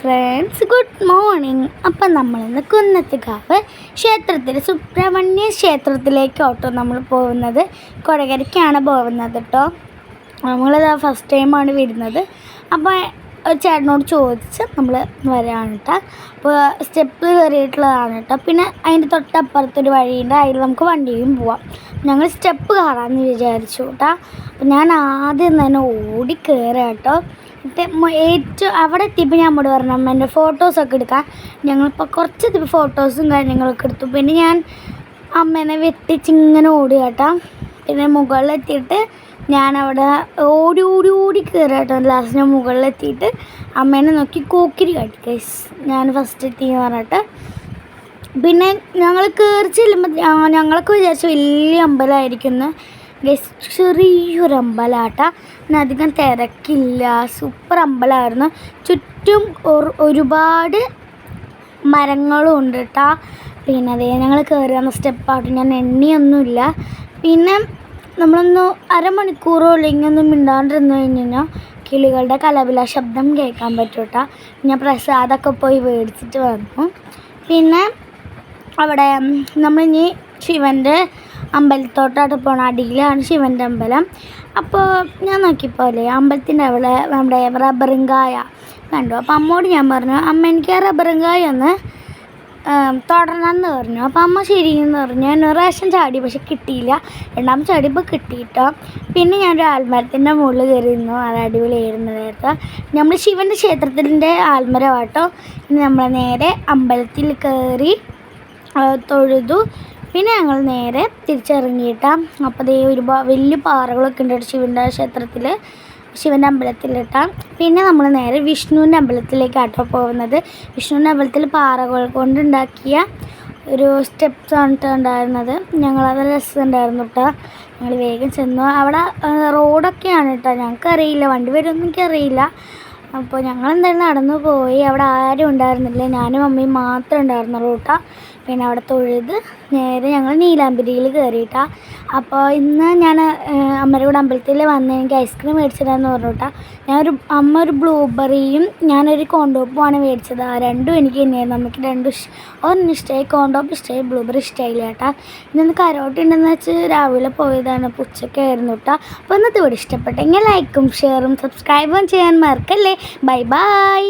Friends good morning അപ്പം നമ്മളിന്ന് കുന്നത്തുകാവ് ക്ഷേത്രത്തിൽ സുബ്രഹ്മണ്യ ക്ഷേത്രത്തിലേക്കോട്ടോ നമ്മൾ പോകുന്നത്. കൊടകരയ്ക്കാണ് പോകുന്നത് കേട്ടോ നമ്മളിത് ഫസ്റ്റ് ടൈമാണ് വരുന്നത്. അപ്പോൾ ചേട്ടനോട് ചോദിച്ച് നമ്മൾ വരാണ് കേട്ടോ അപ്പോൾ സ്റ്റെപ്പ് കയറിയിട്ടുള്ളതാണ് കേട്ടോ പിന്നെ അതിന്റെ തൊട്ടപ്പുറത്തൊരു വഴിയുണ്ട്. അതിൽ നമുക്ക് വണ്ടിയും പോവാം. ഞങ്ങൾ സ്റ്റെപ്പ് കയറാമെന്ന് വിചാരിച്ചു കേട്ടോ അപ്പം ഞാൻ ആദ്യം തന്നെ ഓടി കയറുക കേട്ടോ ഏറ്റവും അവിടെ എത്തിയപ്പോൾ ഞാൻ അമ്മോട് പറഞ്ഞു എന്റെ ഫോട്ടോസൊക്കെ എടുക്കാം. ഞങ്ങളിപ്പോൾ കുറച്ച് ഫോട്ടോസും കാര്യങ്ങളൊക്കെ എടുത്തു. പിന്നെ ഞാൻ അമ്മേനെ വെട്ടിച്ചിങ്ങനെ ഓടുക കേട്ടോ. പിന്നെ മുകളിലെത്തിയിട്ട് അവിടെ ഓടി ഓടി ഓടി കയറുക കേട്ടോ. ലാസ്റ്റ് ഞാൻ മുകളിലെത്തിയിട്ട് അമ്മേനെ നോക്കി കോക്കിരി കാട്ടി. കൈസ് ഞാൻ ഫസ്റ്റ് എത്തി എന്ന് പറഞ്ഞിട്ട്. പിന്നെ ഞങ്ങൾ കയറി ചെല്ലുമ്പോൾ ഞങ്ങളൊക്കെ വിചാരിച്ചു വലിയ അമ്പലമായിരിക്കുന്നു ചെറിയൊരു അമ്പലാട്ട. അധികം തിരക്കില്ല. സൂപ്പർ അമ്പലമായിരുന്നു ചുറ്റും ഒരുപാട് മരങ്ങളും ഉണ്ട് കേട്ടോ പിന്നെ അതേ ഞങ്ങൾ കയറി വന്ന സ്റ്റെപ്പായിട്ട് ഞാൻ എണ്ണിയൊന്നുമില്ല. പിന്നെ നമ്മളൊന്ന് അരമണിക്കൂറോ അല്ലെങ്കിൽ ഒന്നും മിണ്ടാണ്ടിരുന്നു കഴിഞ്ഞ് കഴിഞ്ഞാൽ കിളികളുടെ കലപില ശബ്ദം കേൾക്കാൻ പറ്റും കേട്ടോ ഞാൻ പ്രസാദമൊക്കെ പോയി മേടിച്ചിട്ട് വന്നു. പിന്നെ അവിടെ നമ്മളിനി ശിവന്റെ അമ്പലത്തോട്ടായിട്ട് പോകണം അടിയിലാണ് ശിവന്റെ അമ്പലം. അപ്പോൾ ഞാൻ നോക്കിപ്പോലെ അമ്പലത്തിന്റെ അവിടെ നമ്മുടെ റബ്ബറിങ്കായ കണ്ടു. അപ്പോൾ അമ്മോട് ഞാൻ പറഞ്ഞു അമ്മ എനിക്ക് ആ റബ്ബറിങ്കായ ഒന്ന് തുടരണമെന്ന് പറഞ്ഞു. അപ്പോൾ അമ്മ ശരിയെന്ന് പറഞ്ഞു. ഞാൻ ഒരു പ്രാവശ്യം ചാടി പക്ഷെ കിട്ടിയില്ല. രണ്ടാമത് ചാടിയപ്പോൾ കിട്ടിയിട്ടോ. പിന്നെ ഞാൻ ഒരു ആൽമരത്തിന്റെ മുകളിൽ കയറിയിരുന്നു അത് അടിപൊളിയായിരുന്നു നേരത്തെ. നമ്മൾ ശിവന്റെ ക്ഷേത്രത്തിന്റെ ആൽമരമാട്ടോ. ഇനി നമ്മൾ നേരെ അമ്പലത്തിൽ കയറി തൊഴുതു പിന്നെ ഞങ്ങൾ നേരെ തിരിച്ചിറങ്ങിയിട്ടാ. അപ്പോൾ ദേ ഒരുപാട് വലിയ പാറകളൊക്കെ ഉണ്ട് ശിവന്റെ ക്ഷേത്രത്തിൽ ശിവന്റെ അമ്പലത്തിലിട്ടാ. പിന്നെ നമ്മൾ നേരെ വിഷ്ണുവിന്റെ അമ്പലത്തിലേക്കാട്ടോ പോകുന്നത്. വിഷ്ണുവിന്റെ അമ്പലത്തിൽ പാറകൾ കൊണ്ടുണ്ടാക്കിയ ഒരു സ്റ്റെപ്സ് ആണ് ഉണ്ടായിരുന്നത്. ഞങ്ങളത് രസമുണ്ടായിരുന്നു കേട്ടോ ഞങ്ങൾ വേഗം ചെന്നു. അവിടെ റോഡൊക്കെയാണ് കേട്ടോ ഞങ്ങൾക്കറിയില്ല. വണ്ടി വരുമെന്ന് എനിക്കറിയില്ല. അപ്പോൾ ഞങ്ങൾ എന്തായാലും നടന്നു പോയി അവിടെ ആരും ഉണ്ടായിരുന്നില്ല. ഞാനും അമ്മയും മാത്രമേ ഉണ്ടായിരുന്നുള്ളൂ കേട്ടോ പിന്നെ അവിടെ തൊഴുത് നേരെ ഞങ്ങൾ നീലാമ്പരിയിൽ കയറിയിട്ടാ. അപ്പോൾ ഇന്ന് ഞാൻ അമ്മയുടെ അമ്പലത്തിൽ വന്ന് എനിക്ക് ഐസ്ക്രീം പറഞ്ഞിട്ടാ. കേട്ടോ ഞാനൊരു അമ്മ ഒരു ബ്ലൂബെറിയും ഞാനൊരു കോണ്ടോപ്പുമാണ് മേടിച്ചത്. ആ രണ്ടും എനിക്ക് തന്നെയായിരുന്നു. നമുക്ക് രണ്ടും ഒരെണ്ണം ഇഷ്ടമായി കോണ്ടോപ്പ് ഇഷ്ടമായി ബ്ലൂബെറി ഇഷ്ടമായില്ല ചേട്ടാ ഇന്നൊന്ന് കരോട്ട് ഉണ്ടെന്ന് വെച്ച് രാവിലെ പോയതാണ്. അപ്പോൾ ഉച്ചയ്ക്കായിരുന്നു കേട്ടോ അപ്പോൾ ഇന്നത്തെ ഇവിടെ ഇഷ്ടപ്പെട്ടെങ്കിൽ ലൈക്കും ഷെയറും സബ്സ്ക്രൈബും ചെയ്യാൻ മറക്കല്ലേ. Bye bye